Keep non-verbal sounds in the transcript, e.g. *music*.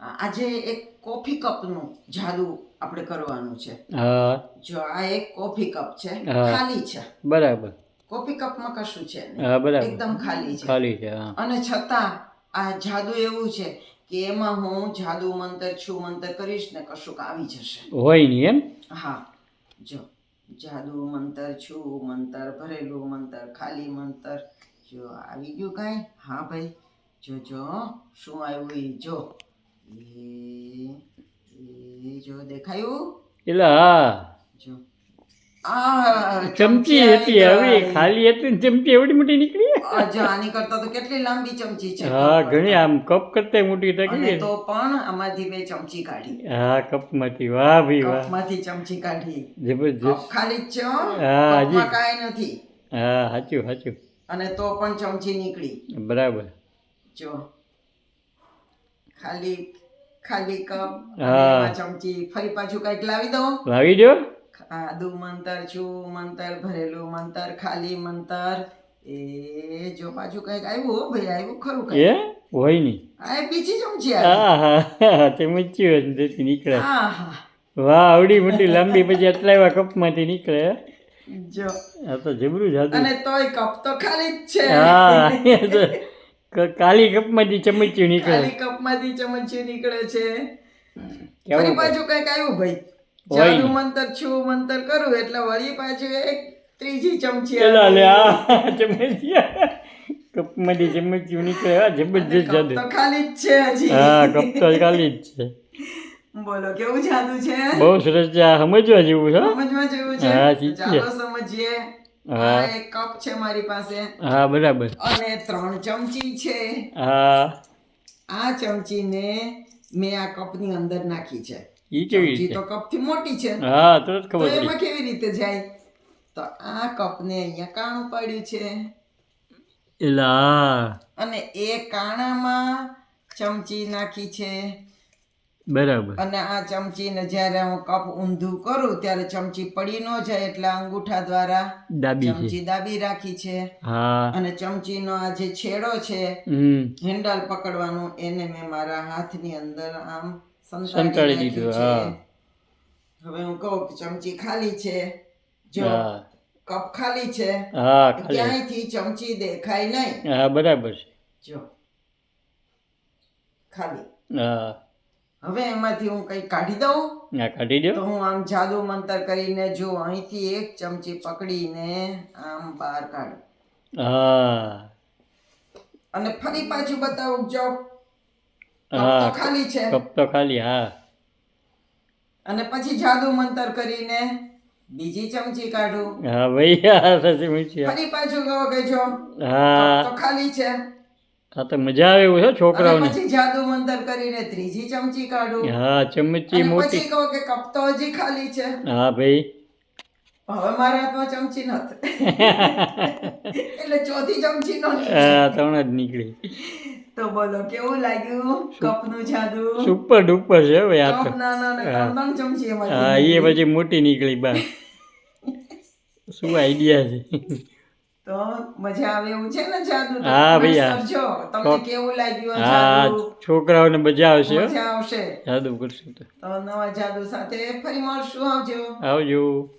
આજે એક કોફી કપનું જાદુ આપણે કરવાનું છે. જો આ એક કોફી કપ છે. ખાલી છે. બરાબર. કોફી કપમાં કશું છે એકદમ ખાલી છે. ખાલી છે અને છતાં આ જાદુ એવું છે કે એમાં હું જાદુ મંતર છું મંતર કરીશ ને કશુંક આવી જશે. હોય નહીં એમ? હા. જો જાદુ મંતર છું મંતર ભરેલું મંતર ખાલી મંતર જો આવી ગયું કાંઈ? હા ભાઈ. જો જો શું આવ્યું એ જો. એ એ જો દેખાયું? એટલે હા. જો. ચમચી હતી હવે ખાલી હતી ને ચમચી એવડી મોટી નીકળી. આની કરતા તો કેટલી લાંબી ચમચી છે. હા ઘણી આમ કપ કરતા મોટી તકલી તો પણ આમાંથી બે ચમચી કાઢી. હા કપમાંથી. વાહ ભાઈ વાહ. કપમાંથી ચમચી કાઢી. જબરજસ્ત. ખાલી જ છે હા, હજી. કાંઈ નથી. હા સાચું સાચું. અને તો પણ ચમચી નીકળી. બરાબર. જો. ખાલી ખાલી કપ હા. ચમચી ફરી પાછું કંઈક લાવી દઉં. લાવી દો. આદુ મંતર છું મંતર ભરેલું મંતર ખાલી મંતર. એ જો પાછું કંઈક આવ્યું ભાઈ આવ્યું ખરું કઈ એ? હોય નહીં. આ બીજી ચમચી હા હા હા ચમચી હોય તેથી નીકળે. હા હા. વાહ આવડી મોટી લાંબી પછી આટલા એવા કપમાંથી નીકળે. જો. આ તો જબરું જાદુ. અને તોય કપ તો ખાલી જ છે. હા તો કાલી કપમાંથી ચમચી નીકળે. ખાલી કપમાંથી ચમચી નીકળે છે. ફરી પાછું કંઈક આવ્યું ભાઈ. જાદુ મંતર છું મંતર કરું એટલે વળી પાછું એક ત્રીજી ચમચી એલા લે આ ચમચી. કપમાંથી ચમચી નીકળે આ જબરજસ્ત જાદુ. તો ખાલી જ છે હજી. હા કપ તો ખાલી જ છે. બોલો કેવું જાદુ છે? બહુ સરસ છે સમજવા જેવું છે સમજવા જેવું છે? હા, ચાલો સમજીએ. હા. એક કપ છે મારી પાસે. હા બરાબર. અને ત્રણ ચમચી છે. હા. આ ચમચીને મેં આ કપની અંદર નાખી છે. ઈ કેવી રીતે? તો કપથી મોટી છે. હા તરત ખબર પડી. એમાં કેવી રીતે જાય? તો આ કપને અહીંયા કાણું પડ્યું છે. એલા. અને એ કાણામાં ચમચી નાખી છે. બરાબર. અને આ ચમચીને જ્યારે હું કપ ઊંધું કરું ત્યારે ચમચી પડી ન જાય એટલે અંગૂઠા દ્વારા દાબી ચમચી દાબી રાખી છે. અને ચમચીનો આ જે છેડો છે હેન્ડલ પકડવાનો એને મેં મારા હાથની અંદર આમ સંતાડી દીધું. હવે હું કહું કે ચમચી ખાલી છે. જો કપ ખાલી છે હા ક્યાંયથી ચમચી દેખાય નહીં. હા બરાબર છે. જો. ખાલી. હા. હવે એમાંથી હું કઈ કાઢી દઉં? કાઢી દો. તો હું આમ જાદુ મંતર કરીને જો અહીંથી એક ચમચી પકડીને આમ બહાર કાઢું. હા. અને ફરી પાછું બતાવું જો. હા ખાલી છે. કપ તો ખાલી હા. અને પછી જાદુ મંતર કરીને બીજી ચમચી કાઢું. હા ભાઈ હા. ફરી પાછું કહો કે જો હા. તો ખાલી છે. આ તો મજા આવે એવું છે છોકરાઓને? પછી જાદુ મંતર કરીને ત્રીજી ચમચી કાઢું. હા ચમચી મોટી. પછી કહો કે કપ તો હજી ખાલી છે. હા ભાઈ. હવે મારા હાથમાં ચમચી નથી *laughs* એટલે ચોથી ચમચી નો હા ત્રણ જ નીકળી. તો બોલો કેવું લાગ્યું કપનું જાદુ? સુપર ડુપર છે ભાઈ આ તો. ને ત્રણ ચમચી એમાં હા એ પછી મોટી નીકળી બા. શું આઈડિયા છે? તો મજા આવે એવું છે ને જાદુ હા ભૈયા. તમને કેવું લાગ્યું હા જાદુ? છોકરાઓને મજા આવશે મજા આવશે. જાદુ કરશું તો નવા જાદુ સાથે ફરી મળશું આવજો. આવજો.